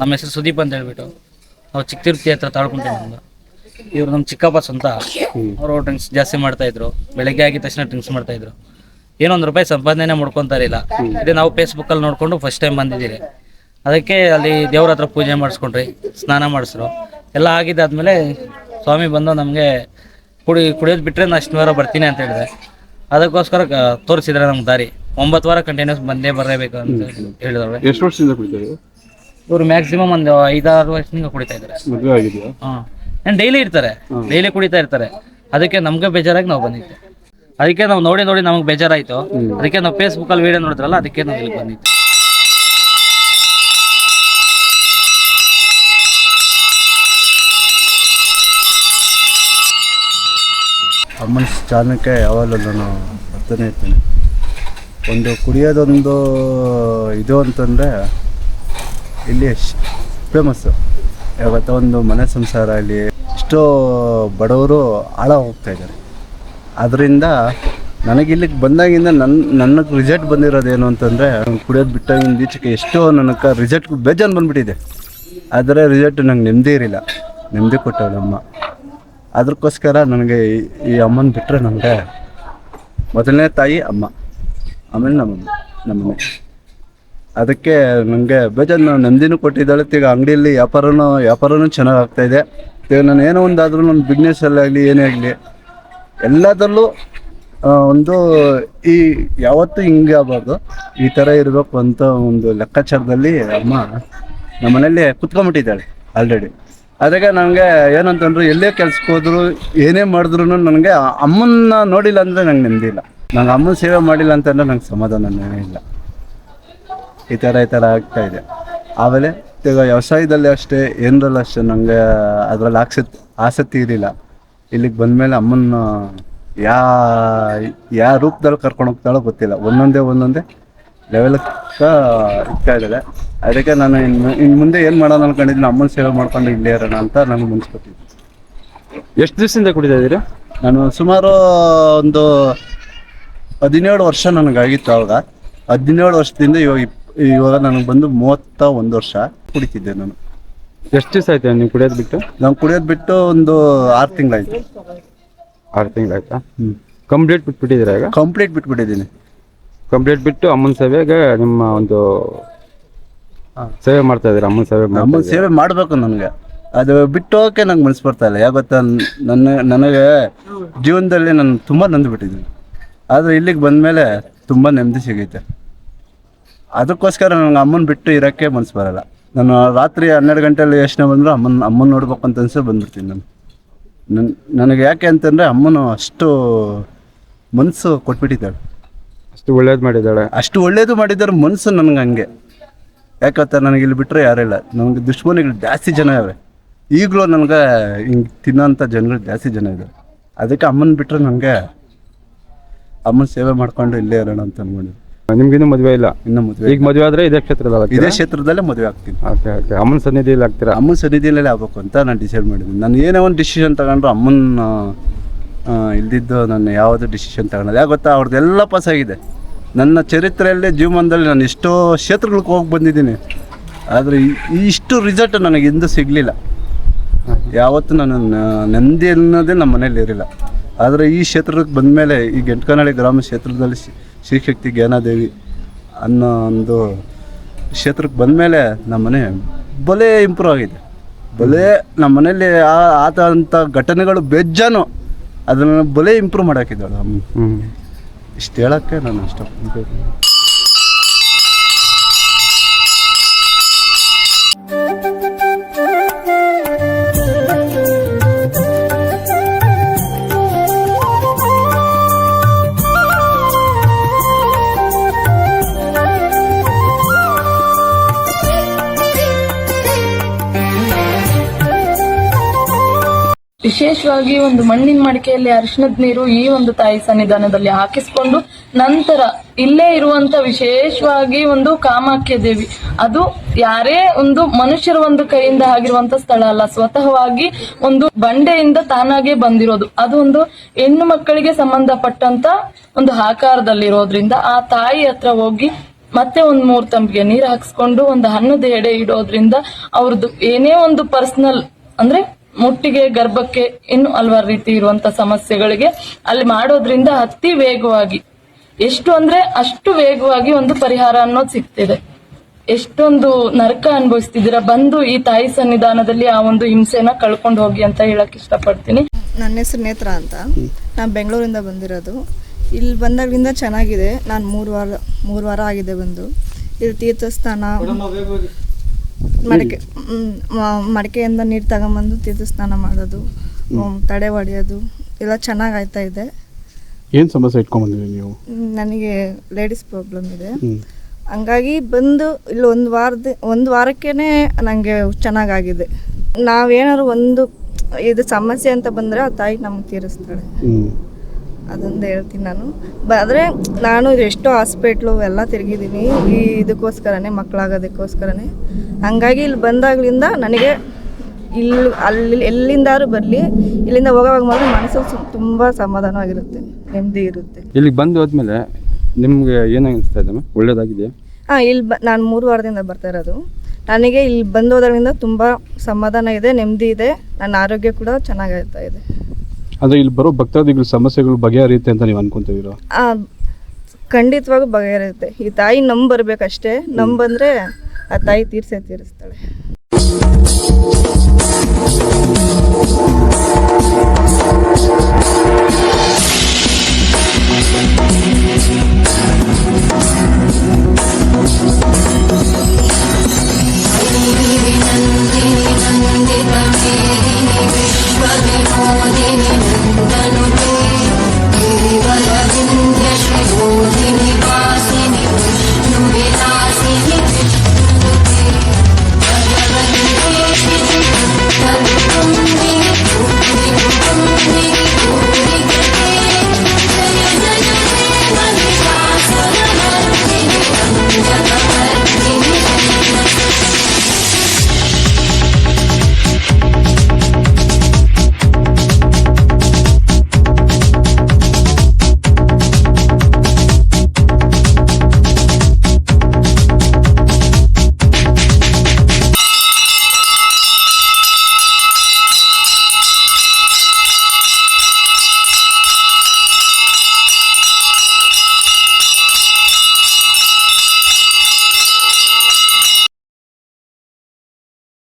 ನಮ್ಮ ಹೆಸರು ಸುದೀಪ್ ಅಂತ ಹೇಳ್ಬಿಟ್ಟು ನಾವು ಚಿಕ್ಕ ತಿರುಪತಿ ಹತ್ರ ತಾಳ್ಕೊಂತೀವಿ ನಮ್ದು. ಇವ್ರು ನಮ್ಮ ಚಿಕ್ಕಪ್ಪ ಸ್ವಂತ. ಅವರು ಡ್ರಿಂಕ್ಸ್ ಜಾಸ್ತಿ ಮಾಡ್ತಾ ಇದ್ರು. ಬೆಳಗ್ಗೆ ಆಗಿದ ತಕ್ಷಣ ಡ್ರಿಂಕ್ಸ್ ಮಾಡ್ತಾ ಇದ್ರು. ಏನೋ ಒಂದು ರೂಪಾಯಿ ಸಂಪಾದನೆ ಮಾಡ್ಕೊತಾ ಇರಲಿಲ್ಲ. ಇದೇ ನಾವು ಫೇಸ್ಬುಕ್ ಅಲ್ಲಿ ನೋಡ್ಕೊಂಡು ಫಸ್ಟ್ ಟೈಮ್ ಬಂದಿದ್ದೀರಿ. ಅದಕ್ಕೆ ಅಲ್ಲಿ ದೇವ್ರ ಹತ್ರ ಪೂಜೆ ಮಾಡಿಸ್ಕೊಂಡ್ರಿ ಸ್ನಾನ ಮಾಡಿಸ್ರು. ಎಲ್ಲ ಆಗಿದ್ದಾದ್ಮೇಲೆ ಸ್ವಾಮಿ ಬಂದು ನಮಗೆ ಕುಡಿ ಕುಡಿಯೋದು ಬಿಟ್ಟರೆ ನಾನು ಅಷ್ಟು ವಾರ ಬರ್ತೀನಿ ಅಂತ ಹೇಳಿದೆ. ಅದಕ್ಕೋಸ್ಕರ ತೋರಿಸಿದ್ರೆ ನಮ್ಗೆ ದಾರಿ. ಒಂಬತ್ತು ವಾರ ಕಂಟಿನ್ಯೂಸ್ ಬಂದೇ ಬರಬೇಕು ಅಂತ ಹೇಳಿದವ್ರೆ. ಎಷ್ಟು ವರ್ಷದಿಂದ ಇವರು ಮ್ಯಾಕ್ಸಿಮಮ್ ಒಂದು ಐದಾರು ವರ್ಷದಿಂದ ಕುಡಿತಾ ಇದ್ದಾರೆ. ಹಾ ಆಗಿದೆಯಾ? ಹಾಂ. ಏನು ಡೈಲಿ ಇರ್ತಾರೆ. ಡೈಲಿ ಕುಡಿತಾ ಇರ್ತಾರೆ. ಅದಕ್ಕೆ ನಮ್ಗೆ ಬೇಜಾರಾಗಿ ನಾವು ಬಂದಿದ್ದೆ. ಅದಕ್ಕೆ ನಾವು ನೋಡಿ ನೋಡಿ ನಮಗೆ ಬೇಜಾರಾಯಿತು. ಅದಕ್ಕೆ ನಾವು ಫೇಸ್ಬುಕ್ ಅಲ್ಲಿ ವಿಡಿಯೋ ನೋಡಿದ್ರಲ್ಲ ಅದಕ್ಕೆ ನಾವು ಇಲ್ಲಿ ಬಂದಿದ್ದೆ. ಅಮ್ಮನ ಸ್ಥಾನಕ್ಕೆ ಯಾವಾಗಲೂ ನಾನು ಬರ್ತಾನೆ ಇರ್ತೀನಿ. ಒಂದು ಕುಡಿಯೋದೊಂದು ಇದು ಅಂತಂದರೆ ಇಲ್ಲಿ ಫೇಮಸ್ಸು ಯಾವತ್ತೋ ಒಂದು ಮನೆ ಸಂಸಾರ ಇಲ್ಲಿ ಎಷ್ಟೋ ಬಡವರು ಆಳ ಹೋಗ್ತಾ ಇದ್ದಾರೆ. ಅದರಿಂದ ನನಗೆ ಇಲ್ಲಿಗೆ ಬಂದಾಗಿಂದ ನನ್ನ ನನಗೆ ರಿಸಲ್ಟ್ ಬಂದಿರೋದೇನು ಅಂತಂದರೆ, ಕುಡಿಯೋದು ಬಿಟ್ಟಾಗಿನ ಬೀಚಕ್ಕೆ ಎಷ್ಟೋ ನನಗೆ ರಿಸಲ್ಟ್ ಬೇಜಾನು ಬಂದುಬಿಟ್ಟಿದೆ. ಆದರೆ ರಿಸಲ್ಟ್ ನಂಗೆ ನೆಮ್ಮದಿ ಇರಲಿಲ್ಲ. ನೆಮ್ಮದಿ ಕೊಟ್ಟವಳು ಅಮ್ಮ. ಅದಕ್ಕೋಸ್ಕರ ನನಗೆ ಈ- ಈ ಅಮ್ಮನ ಬಿಟ್ಟರೆ ನನಗೆ ಮೊದಲನೇ ತಾಯಿ ಅಮ್ಮ. ಆಮೇಲೆ ನಮ್ಮ ನಮ್ಮನೆ. ಅದಕ್ಕೆ ನನಗೆ ಬೇಜಾರು ನಂದಿನೂ ಕೊಟ್ಟಿದ್ದಾಳೆ. ಈಗ ಅಂಗಡಿಯಲ್ಲಿ ವ್ಯಾಪಾರನೂ ವ್ಯಾಪಾರನೂ ಚೆನ್ನಾಗಿ ಇದೆ. ಈಗ ನಾನು ಏನೋ ಒಂದಾದರೂ ನನ್ನ ಬಿಸ್ನೆಸ್ಸಲ್ಲಿ ಆಗಲಿ, ಏನೇ ಆಗಲಿ, ಎಲ್ಲದರಲ್ಲೂ ಒಂದು ಈ, ಯಾವತ್ತೂ ಹಿಂಗೆ ಆಗ್ಬಾರ್ದು. ಈ ಥರ ಇರಬೇಕು ಅಂತ ಒಂದು ಲೆಕ್ಕಾಚಾರದಲ್ಲಿ ಅಮ್ಮ ನಮ್ಮ ಮನೇಲಿ ಕುತ್ಕೊಂಡ್ಬಿಟ್ಟಿದ್ದಾಳೆ ಆಲ್ರೆಡಿ ಅದಕ್ಕೆ ನನಗೆ ಏನಂತಂದ್ರು ಎಲ್ಲೇ ಕೆಲ್ಸಕ್ಕೆ ಹೋದ್ರು, ಏನೇ ಮಾಡಿದ್ರು ನನಗೆ ಅಮ್ಮನ್ನ ನೋಡಿಲ್ಲ ಅಂದರೆ ನಂಗೆ ನೆಮ್ಮದಿ ಇಲ್ಲ. ನಂಗೆ ಅಮ್ಮನ ಸೇವೆ ಮಾಡಿಲ್ಲ ಅಂತಂದ್ರೆ ನಂಗೆ ಸಮಾಧಾನ ಇಲ್ಲ. ಈ ಥರ ಈ ಥರ ಆಗ್ತಾ ಇದೆ. ಆಮೇಲೆ ಈಗ ವ್ಯವಸಾಯದಲ್ಲಿ ಅಷ್ಟೇ ಏನರಲ್ಲ ಅಷ್ಟೇ ನನಗೆ ಅದರಲ್ಲಿ ಆಸಕ್ತಿ ಆಸಕ್ತಿ ಇರಲಿಲ್ಲ. ಇಲ್ಲಿಗೆ ಬಂದಮೇಲೆ ಅಮ್ಮನ ಯಾ ಯಾವ ರೂಪದಲ್ಲಿ ಕರ್ಕೊಂಡು ಹೋಗ್ತಾಳೋ ಗೊತ್ತಿಲ್ಲ. ಒಂದೊಂದೇ ಒಂದೊಂದೇ ಲೆವೆಲ್ಗೆ ಇರ್ತಾ ಇದ್ದಾಳೆ. ಅದಕ್ಕೆ ನಾನು ಇನ್ನು ಇನ್ನು ಮುಂದೆ ಏನು ಮಾಡೋಣ ಅನ್ಕೊಂಡಿದ್ದೀನಿ ಅಮ್ಮನ ಸೇವೆ ಮಾಡ್ಕೊಂಡು ಇಲ್ಲೇ ಇರೋಣ ಅಂತ ನನಗೆ ಮುನ್ಸ್ಕೊತೀನಿ ಎಷ್ಟು ದಿವಸದಿಂದ ಕುಡಿತಾ ಇದ್ದೀರಾ? ನಾನು ಸುಮಾರು ಒಂದು ಹದಿನೇಳು ವರ್ಷ ನನಗಾಗಿತ್ತು ಅವಾಗ. ಹದಿನೇಳು ವರ್ಷದಿಂದ ಇವಾಗ ಇಪ್- ಇವಾಗ ನನಗೆ ಬಂದು ಮೂವತ್ತ ಒಂದು ವರ್ಷ ಕುಡಿತಿದ್ದೆ ನಾನು. ಎಷ್ಟು ದಿವಸ ಆಯ್ತು ನೀವು ಕುಡಿಯೋದು ಬಿಟ್ಟು? ನಾನು ಕುಡಿಯೋದು ಬಿಟ್ಟು ಒಂದು ಆರು ತಿಂಗಳಾಯ್ತು. ಆರು ತಿಂಗಳಾಯ್ತಾ? ಹ್ಞೂ ಕಂಪ್ಲೀಟ್ ಬಿಟ್ಬಿಟ್ಟಿದ್ದೀರಾ ಈಗ? ಕಂಪ್ಲೀಟ್ ಬಿಟ್ಬಿಟ್ಟಿದ್ದೀನಿ. ಕಂಪ್ಲೀಟ್ ಬಿಟ್ಟು ಅಮ್ಮನ ಸೇವೆಗೆ ನಿಮ್ಮ ಒಂದು. ಸೇವೆ ಮಾಡ್ತಾ ಇದ್ದೀರಾ ಅಮ್ಮನ ಸೇವೆ ಮಾಡ್ತಾ ಅಮ್ಮನ ಸೇವೆ ಮಾಡಬೇಕು ನನಗೆ. ಅದು ಬಿಟ್ಟು ಹೋಗಕ್ಕೆ ನಂಗೆ ಮನಸ್ಸು ಬರ್ತಾ ಇಲ್ಲ. ಯಾಕೆ ಗೊತ್ತಾ ನನ್ನ ನನಗೆ ಜೀವನದಲ್ಲಿ ನಾನು ತುಂಬ ನೊಂದು ಬಿಟ್ಟಿದ್ದೀನಿ ಆದರೆ ಇಲ್ಲಿಗೆ ಬಂದಮೇಲೆ ತುಂಬ ನೆಮ್ಮದಿ ಸಿಗೈತೆ. ಅದಕ್ಕೋಸ್ಕರ ನನಗೆ ಅಮ್ಮನ ಬಿಟ್ಟು ಇರೋಕ್ಕೆ ಮನಸ್ಸು ಬರಲ್ಲ. ನಾನು ರಾತ್ರಿ ಹನ್ನೆರಡು ಗಂಟೆಯಲ್ಲಿ ಯೋಚನೆ ಬಂದರೂ ಅಮ್ಮನ ಅಮ್ಮನ ನೋಡ್ಬೇಕು ಅಂತ ಅನ್ಸಿ ಬಂದ್ಬಿಡ್ತೀನಿ ನಾನು. ನನ್ ನನಗೆ ಯಾಕೆ ಅಂತಂದರೆ ಅಮ್ಮನು ಅಷ್ಟು ಮನಸ್ಸು ಕೊಟ್ಬಿಟ್ಟಿದ್ದಾಳೆ. ಅಷ್ಟು ಒಳ್ಳೇದು ಮಾಡಿದ್ದಾಳೆ. ಅಷ್ಟು ಒಳ್ಳೇದು ಮಾಡಿದ್ದಾರೆ ಮನಸ್ಸು ನನಗೆ ಹಂಗೆ. ಯಾಕಂತ ನನಗೆ ಇಲ್ಲಿ ಬಿಟ್ಟರೆ ಇಲ್ಲ. ನನಗೆ ದುಷ್ಮನಿಗಳು ಜಾಸ್ತಿ ಜನ ಇವೆ ಈಗಲೂ ನನಗೆ ಹಿಂಗೆ ತಿನ್ನೋಂಥ ಜನಗಳು ಜಾಸ್ತಿ ಜನ ಇದ್ದಾರೆ ಅದಕ್ಕೆ ಅಮ್ಮನ ಬಿಟ್ಟರೆ ನನಗೆ ಅಮ್ಮನ ಸೇವೆ ಮಾಡಿಕೊಂಡು ಇಲ್ಲೇ ಇರೋಣ ಅಂತ ಅನ್ಕೊಂಡಿದ್ದೆ ನಿಮ್ಗಿನ್ನೂ ಮದುವೆ ಇಲ್ಲ. ಇನ್ನು ಮದುವೆ ಈಗ ಮದುವೆ ಆದ್ರೆ ಇದೇ ಕ್ಷೇತ್ರದಲ್ಲಿ ಇದೇ ಕ್ಷೇತ್ರದಲ್ಲೇ ಮದುವೆ ಆಗ್ತೀನಿ. Okay okay. ಅಮ್ಮನ ಸನ್ನಿಧಿಯಲ್ಲಿ ಆಗ್ತೀರಾ? ಅಮ್ಮನ ಸನ್ನಿಧಿಯಲ್ಲೇ ಆಗ್ಬೇಕು ಅಂತ ನಾನು ಡಿಸೈಡ್ ಮಾಡಿದ್ದೀನಿ. ನಾನು ಏನೇ ಒಂದು ಡಿಸಿಷನ್ ತಗೊಂಡ್ರು ಅಮ್ಮನ ಇಲ್ದಿದ್ದು ನಾನು ಯಾವುದು ಡಿಸಿಷನ್ ತಗೊಳ್ಳೋದು ಯಾಕೆ ಗೊತ್ತಾ? ಅವ್ರದ್ದೆಲ್ಲ ಪಾಸ್ ಆಗಿದೆ. ನನ್ನ ಚರಿತ್ರೆಯಲ್ಲೇ ಜೀವನದಲ್ಲಿ ನಾನು ಎಷ್ಟೋ ಕ್ಷೇತ್ರಗಳಿಗೆ ಹೋಗಿ ಬಂದಿದ್ದೀನಿ. ಆದರೆ ಇಷ್ಟು ರಿಸಲ್ಟ್ ನನಗೆ ಇಂದು ಸಿಗಲಿಲ್ಲ. ಯಾವತ್ತೂ ನಾನು ನಂದಿ ನೆಮ್ಮದಿ ಅನ್ನೋದೇ ನಮ್ಮ ಮನೇಲಿ ಇರಲಿಲ್ಲ. ಆದರೆ ಈ ಕ್ಷೇತ್ರಕ್ಕೆ ಬಂದಮೇಲೆ ಈ ಗೆಂಟ್ಕನಹಳ್ಳಿ ಗ್ರಾಮ ಕ್ಷೇತ್ರದಲ್ಲಿ ಶ್ರೀಶಕ್ತಿ ಜ್ಞಾನದೇವಿ ಅನ್ನೋ ಒಂದು ಕ್ಷೇತ್ರಕ್ಕೆ ಬಂದಮೇಲೆ ನಮ್ಮ ಮನೆ ಬಲೇ ಇಂಪ್ರೂವ್ ಆಗಿದೆ. ಬಲೇ ನಮ್ಮ ಮನೇಲಿ ಆ- ಆದಂಥ ಘಟನೆಗಳು ಬೆಜ್ಜಾನು ಅದನ್ನು ಬಲೇ ಇಂಪ್ರೂವ್ ಮಾಡಾಕಿದ್ದಾಳೆ. ಇಷ್ಟು ಹೇಳೋಕ್ಕೆ ನಾನು ಇಷ್ಟಪಡ್ತೀನಿ ವಿಶೇಷವಾಗಿ ಒಂದು ಮಣ್ಣಿನ ಮಡಿಕೆಯಲ್ಲಿ ಅರಿಶಿಣದ ನೀರು ಈ ಒಂದು ತಾಯಿ ಸನ್ನಿಧಾನದಲ್ಲಿ ಹಾಕಿಸ್ಕೊಂಡು ನಂತರ ಇಲ್ಲೇ ಇರುವಂತ ವಿಶೇಷವಾಗಿ ಒಂದು ಕಾಮಾಖ್ಯ ದೇವಿ. ಅದು ಯಾರೇ ಒಂದು ಮನುಷ್ಯರ ಒಂದು ಕೈಯಿಂದ ಆಗಿರುವಂತ ಸ್ಥಳ ಅಲ್ಲ, ಸ್ವತಃವಾಗಿ ಒಂದು ಬಂಡೆಯಿಂದ ತಾನಾಗೆ ಬಂದಿರೋದು. ಅದು ಒಂದು ಹೆಣ್ಣು ಮಕ್ಕಳಿಗೆ ಸಂಬಂಧಪಟ್ಟಂತ ಒಂದು ಆಕಾರದಲ್ಲಿರೋದ್ರಿಂದ ಆ ತಾಯಿ ಹತ್ರ ಹೋಗಿ ಮತ್ತೆ ಒಂದ್ ಮೂರ್ ತಂಬಿಗೆ ನೀರು ಹಾಕ್ಸ್ಕೊಂಡು ಒಂದು ಹಣ್ಣದ ಎಡೆ ಇಡೋದ್ರಿಂದ ಅವ್ರದ್ದು ಏನೇ ಒಂದು ಪರ್ಸನಲ್ ಅಂದ್ರೆ ಮುಟ್ಟಿಗೆ ಗರ್ಭಕ್ಕೆ ಇನ್ನು ಹಲವಾರು ರೀತಿ ಇರುವಂತ ಸಮಸ್ಯೆಗಳಿಗೆ ಅಲ್ಲಿ ಮಾಡೋದ್ರಿಂದ ಅತಿ ವೇಗವಾಗಿ ಎಷ್ಟು ಅಂದ್ರೆ ಅಷ್ಟು ವೇಗವಾಗಿ ಒಂದು ಪರಿಹಾರ ಅನ್ನೋದು ಸಿಗ್ತಿದೆ. ಎಷ್ಟೊಂದು ನರಕ ಅನುಭವಿಸ್ತಿದ್ದೀರಾ? ಬಂದು ಈ ತಾಯಿ ಸನ್ನಿಧಾನದಲ್ಲಿ ಆ ಒಂದು ಹಿಂಸೆನ ಕಳ್ಕೊಂಡು ಹೋಗಿ ಅಂತ ಹೇಳಕ್ ಇಷ್ಟಪಡ್ತೀನಿ. ನನ್ನ ಹೆಸರು ನೇತ್ರ ಅಂತ. ನಾನು ಬೆಂಗಳೂರಿಂದ ಬಂದಿರೋದು. ಇಲ್ಲಿ ಬಂದಾಗಿಂದ ಚೆನ್ನಾಗಿದೆ. ನಾನು ಮೂರು ವಾರ ಮೂರು ವಾರ ಆಗಿದೆ ಬಂದು. ಇಲ್ಲಿ ತೀರ್ಥಸ್ಥಾನ. ಮಡಿಕೆ ಮಡಕೆಯಿಂದ ನೀರು ತಗೊಂಬಂದು ತೀರ್ಥಸ್ನಾನ ಮಾಡೋದು ಹ್ಮ್, ತಡೆ ಹೊಡೆಯೋದು ಎಲ್ಲ ಚೆನ್ನಾಗಿ ಆಯ್ತಾ ಇದೆ. ಏನು ಸಮಸ್ಯೆ ಇಟ್ಕೊಂಬಂದಿರಿ ನೀವು? ನನಗೆ ಲೇಡೀಸ್ ಪ್ರಾಬ್ಲಮ್ ಇದೆ. ಹಂಗಾಗಿ ಬಂದು ಇಲ್ಲಿ ಒಂದು ವಾರದ ಒಂದು ವಾರಕ್ಕೇ ನನಗೆ ಚೆನ್ನಾಗಾಗಿದೆ. ನಾವೇನಾದ್ರು ಒಂದು ಇದು ಸಮಸ್ಯೆ ಅಂತ ಬಂದರೆ ಆ ತಾಯಿ ನಮ್ಗೆ ತೀರಿಸ್ತಾಳೆ. ಅದೊಂದು ಹೇಳ್ತೀನಿ ನಾನು. ಬ ಆದರೆ ನಾನು ಎಷ್ಟೋ ಹಾಸ್ಪಿಟ್ಲು ಎಲ್ಲ ತಿರುಗಿದ್ದೀನಿ ಈ ಇದಕ್ಕೋಸ್ಕರನೇ ಮಕ್ಕಳಾಗೋದಕ್ಕೋಸ್ಕರನೇ ಹಂಗಾಗಿ ಇಲ್ಲಿ ಬಂದಾಗಲಿಂದ ನನಗೆ ಇಲ್ಲಿ ಅಲ್ಲಿ ಎಲ್ಲಿಂದಾದ್ರೂ ಬರಲಿ ಇಲ್ಲಿಂದ ಹೋಗೋವಾಗ ಮಾತ್ರ ಮನಸ್ಸು ತುಂಬ ಸಮಾಧಾನವಾಗಿರುತ್ತೆ ನೆಮ್ಮದಿ ಇರುತ್ತೆ. ಇಲ್ಲಿಗೆ ಬಂದು ಹೋದ್ಮೇಲೆ ನಿಮಗೆ ಏನು ಅನಿಸ್ತಾ ಇದೆ ಒಳ್ಳೇದಾಗಿದೆಯಾ? ಹಾಂ ಇಲ್ಲಿ ಬ ನಾನು ಮೂರು ವಾರದಿಂದ ಬರ್ತಾ ಇರೋದು. ನನಗೆ ಇಲ್ಲಿ ಬಂದೋದ್ರಿಂದ ತುಂಬ ಸಮಾಧಾನ ಇದೆ ನೆಮ್ಮದಿ ಇದೆ. ನನ್ನ ಆರೋಗ್ಯ ಕೂಡ ಚೆನ್ನಾಗಿರ್ತಾ ಇದೆ. ಅಂದರೆ ಇಲ್ಲಿ ಬರೋ ಭಕ್ತಾದಿಗಳ ಸಮಸ್ಯೆಗಳು ಬಗೆಹರಿಯುತ್ತೆ ಅಂತ ನೀವು ಅನ್ಕೊಂತಿದ್ದೀರಾ? ಆ, ಖಂಡಿತವಾಗೂ ಬಗೆಹರಿಯುತ್ತೆ. ಈ ತಾಯಿ ನಮ್ ಬರ್ಬೇಕಷ್ಟೇ. ನಮ್ ಬಂದ್ರೆ ಆ ತಾಯಿ ತೀರ್ಸೇ ತೀರಿಸ್ತಾಳೆ.